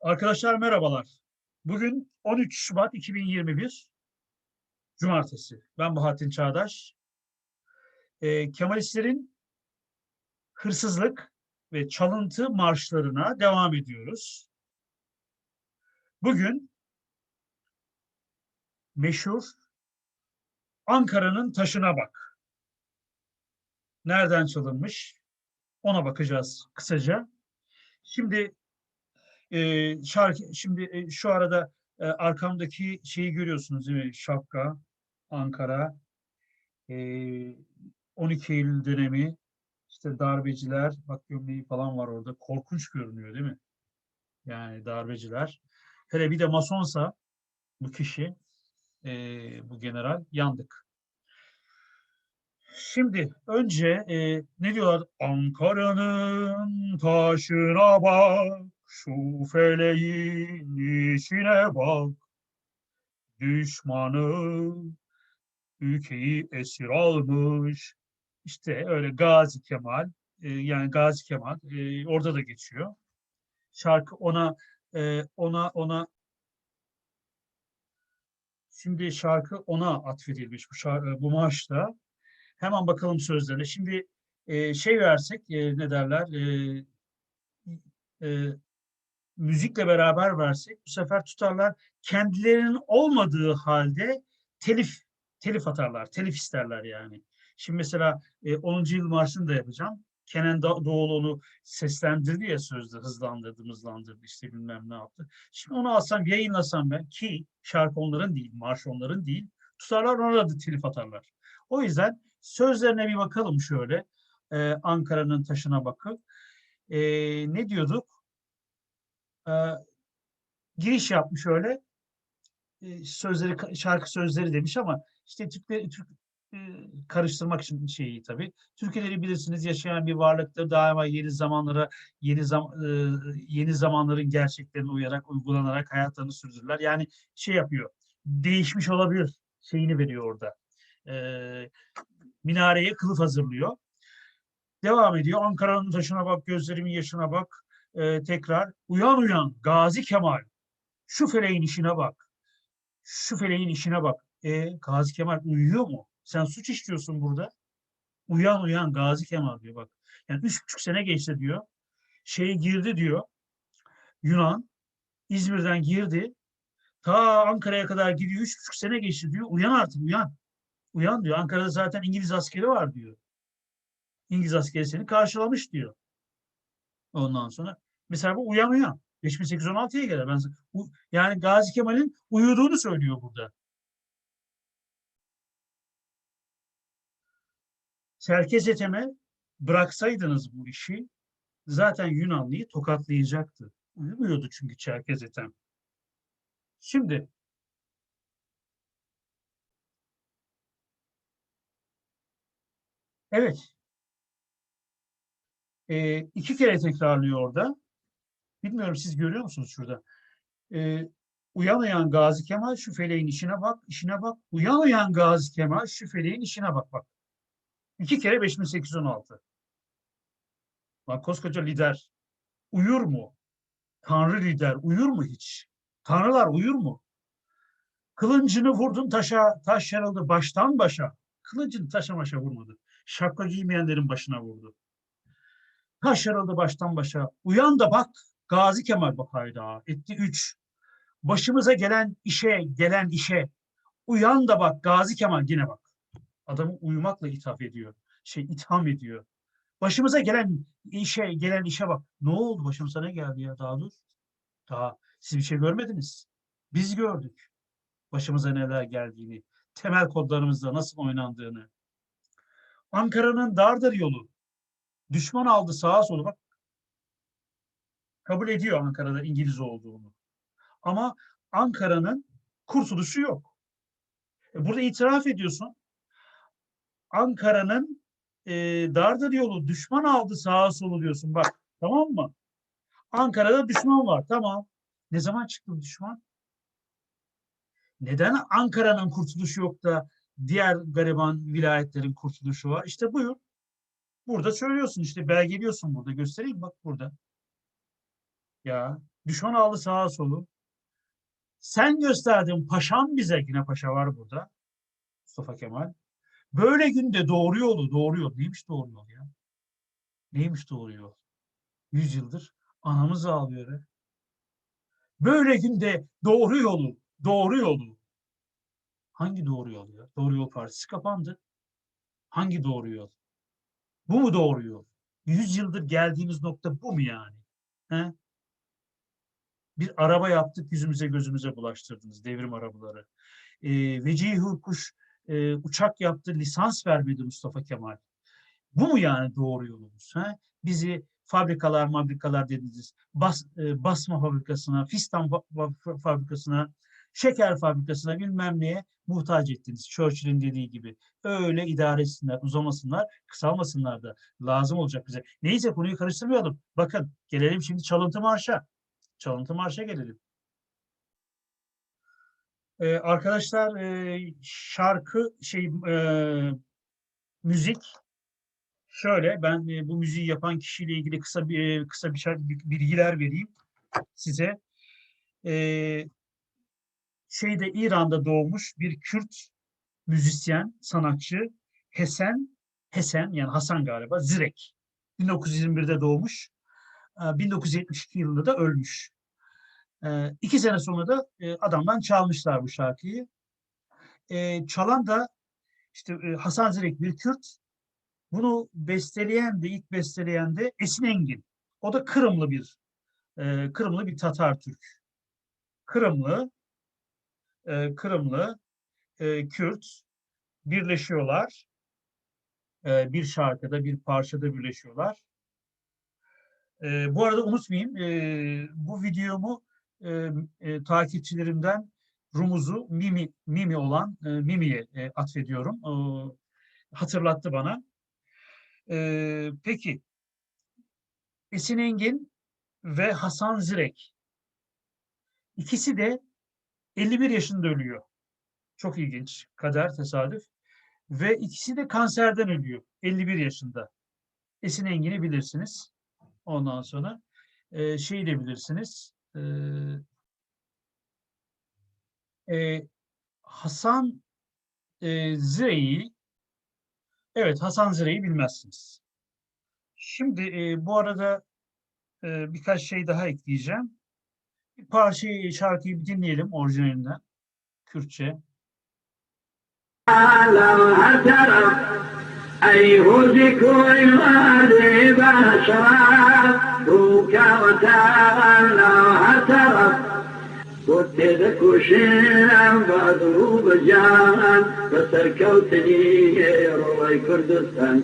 Arkadaşlar merhabalar. Bugün 13 Şubat 2021 Cumartesi. Ben Bahattin Çağdaş. Ee, Kemalistlerin hırsızlık ve çalıntı marşlarına devam ediyoruz. Bugün meşhur Ankara'nın taşına bak. Nereden çalınmış? Ona bakacağız kısaca. Şimdi e, şarkı şimdi e, şu arada e, arkamdaki şeyi görüyorsunuz değil mi? Şapka, Ankara, e, 12 Eylül dönemi, işte darbeciler, bak gömleği falan var orada. Korkunç görünüyor değil mi? Yani darbeciler. Hele bir de masonsa bu kişi, e, bu general yandık. Şimdi önce e, ne diyorlar? Ankara'nın taşına bak, şu feleğin işine bak. Düşmanı ülkeyi esir almış. İşte öyle Gazi Kemal, e, yani Gazi Kemal e, orada da geçiyor. Şarkı ona e, ona ona Şimdi şarkı ona atfedilmiş bu şarkı, bu marşta. Hemen bakalım sözlerine. Şimdi şey versek ne derler müzikle beraber versek bu sefer tutarlar kendilerinin olmadığı halde telif telif atarlar. Telif isterler yani. Şimdi mesela e, 10. yıl marşını da yapacağım. Kenan Do- Doğulu seslendirdi ya sözde hızlandırdı, hızlandırdı işte bilmem ne yaptı. Şimdi onu alsam, yayınlasam ben ki şarkı onların değil, marş onların değil. Tutarlar ona da telif atarlar. O yüzden sözlerine bir bakalım şöyle. Ee, Ankara'nın taşına bakıp. Ee, ne diyorduk? Ee, giriş yapmış öyle. Ee, sözleri, şarkı sözleri demiş ama işte Türkleri, Türk e, karıştırmak için şeyi tabii. Türkiye'leri bilirsiniz yaşayan bir varlıktır. Daima yeni zamanlara, yeni zam, e, yeni zamanların gerçeklerine uyarak, uygulanarak hayatlarını sürdürürler. Yani şey yapıyor. Değişmiş olabilir şeyini veriyor orada. Ee, minareye kılıf hazırlıyor. Devam ediyor. Ankara'nın taşına bak, gözlerimin yaşına bak. Ee, tekrar uyan uyan Gazi Kemal. Şu feleğin işine bak. Şu feleğin işine bak. E, Gazi Kemal uyuyor mu? Sen suç işliyorsun burada. Uyan uyan Gazi Kemal diyor bak. Yani üç buçuk sene geçti diyor. Şeye girdi diyor. Yunan İzmir'den girdi. Ta Ankara'ya kadar gidiyor. Üç buçuk sene geçti diyor. Uyan artık uyan. Uyan diyor. Ankara'da zaten İngiliz askeri var diyor. İngiliz askeri seni karşılamış diyor. Ondan sonra mesela bu uyan uyan. 5816'ya gelir. Ben, yani Gazi Kemal'in uyuduğunu söylüyor burada. Çerkez Ethem'e bıraksaydınız bu işi zaten Yunanlıyı tokatlayacaktı. Uyumuyordu çünkü Çerkez Ethem. Şimdi evet e, iki kere tekrarlıyor orada. Bilmiyorum siz görüyor musunuz şurada? E, uyan Gazi Kemal şu feleğin işine bak, işine bak. Uyan uyan Gazi Kemal şu feleğin işine bak bak. İki kere 5816. Bak koskoca lider uyur mu? Tanrı lider uyur mu hiç? Tanrılar uyur mu? Kılıncını vurdun taşa, taş yarıldı baştan başa. Kılıncını taşa başa vurmadı. Şapka giymeyenlerin başına vurdu. Taş yarıldı baştan başa. Uyan da bak Gazi Kemal bak hayda. Etti üç. Başımıza gelen işe, gelen işe. Uyan da bak Gazi Kemal yine bak. Adamı uyumakla ithaf ediyor. Şey itham ediyor. Başımıza gelen işe, gelen işe bak. Ne oldu başımıza ne geldi ya daha dur. Daha siz bir şey görmediniz. Biz gördük. Başımıza neler geldiğini, temel kodlarımızda nasıl oynandığını. Ankara'nın dardır yolu. Düşman aldı sağa sola bak. Kabul ediyor Ankara'da İngiliz olduğunu. Ama Ankara'nın kurtuluşu yok. E, Burada itiraf ediyorsun. Ankara'nın e, dardır yolu düşman aldı sağa solu diyorsun bak tamam mı? Ankara'da düşman var tamam. Ne zaman çıktı düşman? Neden Ankara'nın kurtuluşu yok da diğer gariban vilayetlerin kurtuluşu var? İşte buyur. Burada söylüyorsun işte belgeliyorsun burada göstereyim bak burada. Ya Düşman aldı sağa solu. Sen gösterdin paşam bize, yine paşa var burada. Mustafa Kemal. Böyle günde doğru yolu, doğru yol. Neymiş doğru yol ya? Neymiş doğru yol? Yüz yıldır anamız ağlıyor. be. Böyle günde doğru yolu, doğru yolu. Hangi doğru yol ya? Doğru yol partisi kapandı. Hangi doğru yol? Bu mu doğru yol? Yüz yıldır geldiğimiz nokta bu mu yani? He? Bir araba yaptık yüzümüze gözümüze bulaştırdınız devrim arabaları. Ee, Vecihi Hürkuş e, uçak yaptı lisans vermedi Mustafa Kemal. Bu mu yani doğru yolumuz? He? Bizi fabrikalar fabrikalar dediniz. Bas, e, basma fabrikasına, fistan fa- fa- fabrikasına, şeker fabrikasına bilmem neye muhtaç ettiniz. Churchill'in dediği gibi. Öyle idare etsinler, uzamasınlar, kısalmasınlar da lazım olacak bize. Neyse konuyu karıştırmayalım. Bakın gelelim şimdi çalıntı marşa. Çalıntı marşa gelelim. Ee, arkadaşlar e, şarkı şey e, müzik şöyle ben e, bu müziği yapan kişiyle ilgili kısa bir e, kısa bir şey bilgiler vereyim size. Ee, şeyde İran'da doğmuş bir Kürt müzisyen, sanatçı Hesen Hesen yani Hasan galiba Zirek. 1921'de doğmuş. E, 1972 yılında da ölmüş. E, iki sene sonra da e, adamdan çalmışlar bu şarkıyı. E, çalan da işte e, Hasan Zirek bir Kürt. Bunu besteleyen de ilk besteleyen de Esin Engin. O da Kırımlı bir e, Kırımlı bir Tatar Türk. Kırımlı Kırımlı Kürt birleşiyorlar. Bir şarkıda, bir parçada birleşiyorlar. E, bu arada unutmayayım, e, bu videomu e, e, takipçilerimden Rumuz'u Mimi Mimi olan e, Mimi'ye e, atfediyorum. E, hatırlattı bana. E, peki, Esin Engin ve Hasan Zirek ikisi de 51 yaşında ölüyor. Çok ilginç. Kader, tesadüf. Ve ikisi de kanserden ölüyor. 51 yaşında. Esin Engin'i bilirsiniz. Ondan sonra e, şeyi de bilirsiniz. E, Hasan e, Zire'yi evet Hasan Zire'yi bilmezsiniz. Şimdi e, bu arada e, birkaç şey daha ekleyeceğim. Bir parçayı, şarkıyı bir dinleyelim orijinalinden. Kürtçe. أيه ذكر الوارد بشرا ذكرتا أنه اعترف ودد كوشينا بدر بجان فسركوتني روي كردستان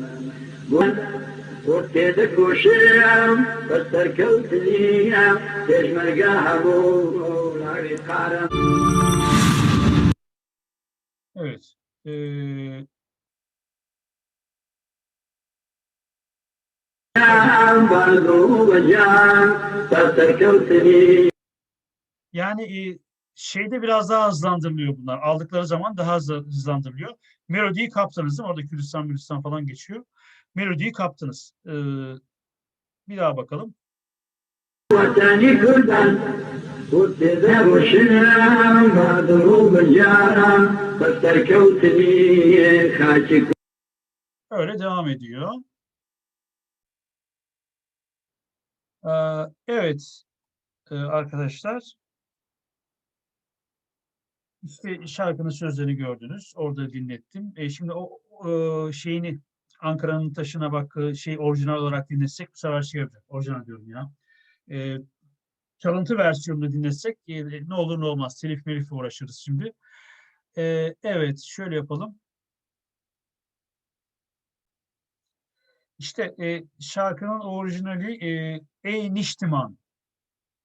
ورتێ دەکۆشێم بەسەر کەوتنیە پێشمەرگا هەبوو وڵاوی قارە Yani e, şeyde biraz daha hızlandırılıyor bunlar. Aldıkları zaman daha hızlandırılıyor. Melodiyi kaptınız değil mi? Orada Kürdistan, Mürdistan falan geçiyor. Melodiyi kaptınız. Ee, bir daha bakalım. Öyle devam ediyor. Evet arkadaşlar. İşte şarkının sözlerini gördünüz. Orada dinlettim. E, şimdi o, o şeyini Ankara'nın taşına bak şey orijinal olarak dinletsek bu sefer şey yapacak. Orijinal diyorum ya. E, çalıntı versiyonunu dinletsek e, ne olur ne olmaz. Telif melifle uğraşırız şimdi. E, evet şöyle yapalım. İşte e, şarkının orijinali e, Ey Niştiman.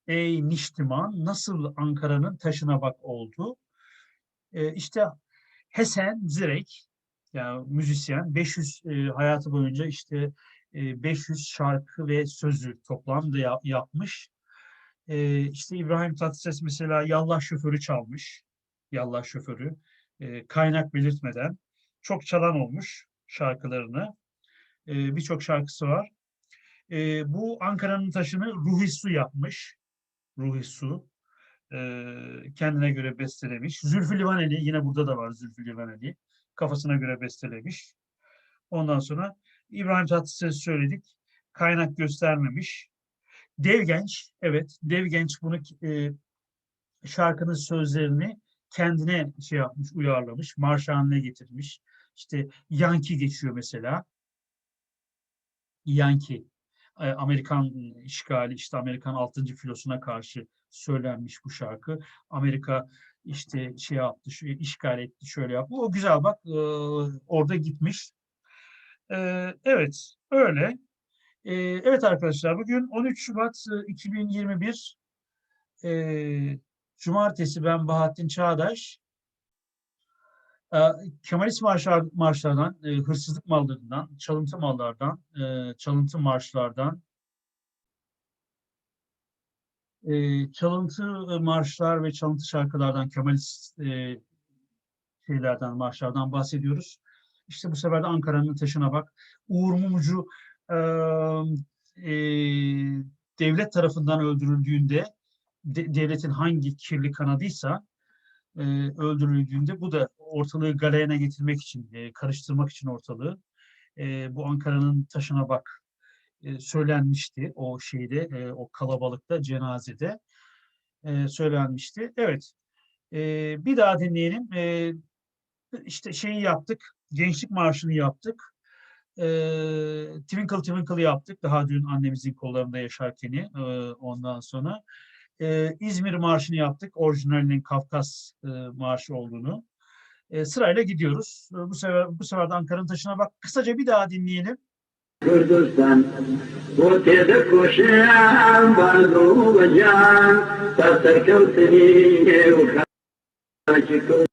Ey Niştiman nasıl Ankara'nın taşına bak oldu. E, işte Hesen Zirek yani müzisyen 500 e, hayatı boyunca işte e, 500 şarkı ve sözü toplamda ya- yapmış. E, işte İbrahim Tatlıses mesela Yallah Şoförü çalmış. Yallah Şoförü e, kaynak belirtmeden çok çalan olmuş şarkılarını. E, Birçok şarkısı var. E, bu Ankara'nın taşını Ruhi Su yapmış. Ruhi Su. E, kendine göre bestelemiş. Zülfü Livaneli yine burada da var Zülfü Livaneli. Kafasına göre bestelemiş. Ondan sonra İbrahim Tatlıses söyledik. Kaynak göstermemiş. Dev Genç, evet Dev Genç bunu e, şarkının sözlerini kendine şey yapmış, uyarlamış, marş haline getirmiş. İşte Yankee geçiyor mesela. Yankee, e, Amerikan işgali, işte Amerikan 6. filosuna karşı söylenmiş bu şarkı. Amerika işte şey yaptı, işgal etti, şöyle yaptı. O güzel bak, e, orada gitmiş. E, evet, öyle. E, evet arkadaşlar, bugün 13 Şubat e, 2021 e, Cumartesi ben Bahattin Çağdaş. E, Kemalist marşlar, marşlardan, e, hırsızlık mallarından, çalıntı mallardan, e, çalıntı marşlardan, e, çalıntı marşlar ve çalıntı şarkılardan, Kemalist e, şeylerden, marşlardan bahsediyoruz. İşte bu sefer de Ankara'nın taşına bak. Uğur Mumcu e, e, devlet tarafından öldürüldüğünde de- devletin hangi kirli kanadıysa e, öldürüldüğünde bu da ortalığı galeyana getirmek için, e, karıştırmak için ortalığı e, bu Ankara'nın taşına bak e, söylenmişti o şeyde, e, o kalabalıkta, cenazede e, söylenmişti. Evet, e, bir daha dinleyelim. E, işte şeyi yaptık, Gençlik Marşı'nı yaptık. E, Twinkle Twinkle yaptık daha dün annemizin kollarında yaşarkeni e, ondan sonra. E, İzmir Marşı'nı yaptık, orijinalinin Kafkas e, Marşı olduğunu. E, sırayla gidiyoruz. E, bu sefer bu sefer de Ankara'nın taşına bak. Kısaca bir daha dinleyelim. Kurdistan Bu tede koşan Bardu bacan Ukaçıkı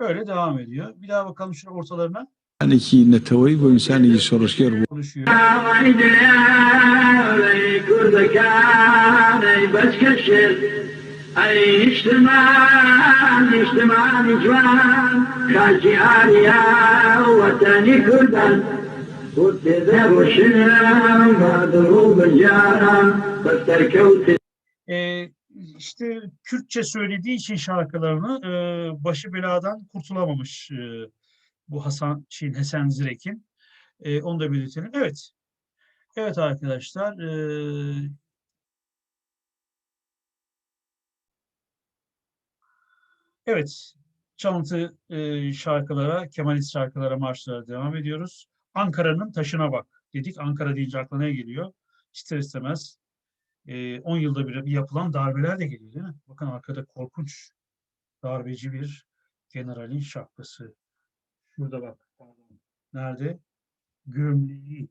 Böyle devam ediyor. Bir daha bakalım şu ortalarına إنسانێکی نەتەوەی بۆ ئینسانێکی سۆڕشگەر بوو konuşuyor. Ay Kurdakan Ay başka şey Ay içtiman içtiman içman Kaçı ariya Vatani kurdan Bu tede koşan Bardu bacan Tasarkavtini e, işte Kürtçe söylediği için şarkılarını e, başı beladan kurtulamamış e, bu Hasan şeyin Hesen Zirek'in. E, onu da belirtelim. Evet. Evet arkadaşlar. E, evet. Çalıntı e, şarkılara, Kemalist şarkılara, marşlara devam ediyoruz. Ankara'nın taşına bak dedik. Ankara deyince aklına ne geliyor? İster istemez e, 10 yılda bir, bir yapılan darbeler de geliyor değil mi? Bakın arkada korkunç darbeci bir generalin şapkası. Şurada bak. Nerede? Gömleği.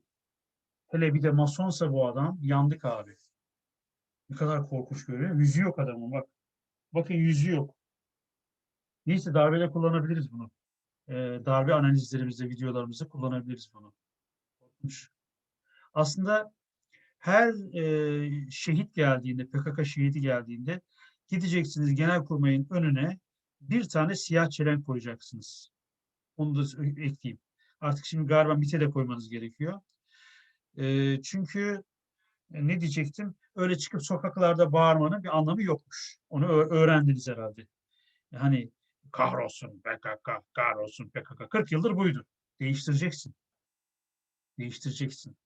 Hele bir de masonsa bu adam yandık abi. Ne kadar korkunç görüyor. Yüzü yok adamın bak. Bakın yüzü yok. Neyse darbede kullanabiliriz bunu. E, darbe analizlerimizde, videolarımızda kullanabiliriz bunu. Korkunç. Aslında her e, şehit geldiğinde, PKK şehidi geldiğinde gideceksiniz Genelkurmay'ın önüne bir tane siyah çelenk koyacaksınız. Onu da ekleyeyim. Artık şimdi galiba MİT'e de koymanız gerekiyor. E, çünkü e, ne diyecektim? Öyle çıkıp sokaklarda bağırmanın bir anlamı yokmuş. Onu öğrendiniz herhalde. Hani kahrolsun PKK, kahrolsun PKK. 40 yıldır buydu. Değiştireceksin. Değiştireceksin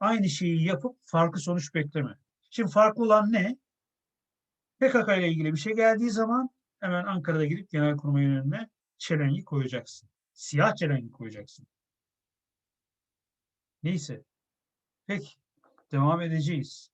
aynı şeyi yapıp farklı sonuç bekleme. Şimdi farklı olan ne? PKK ile ilgili bir şey geldiği zaman hemen Ankara'da gidip Genelkurmay'ın önüne çelengi koyacaksın. Siyah çelengi koyacaksın. Neyse. Peki. Devam edeceğiz.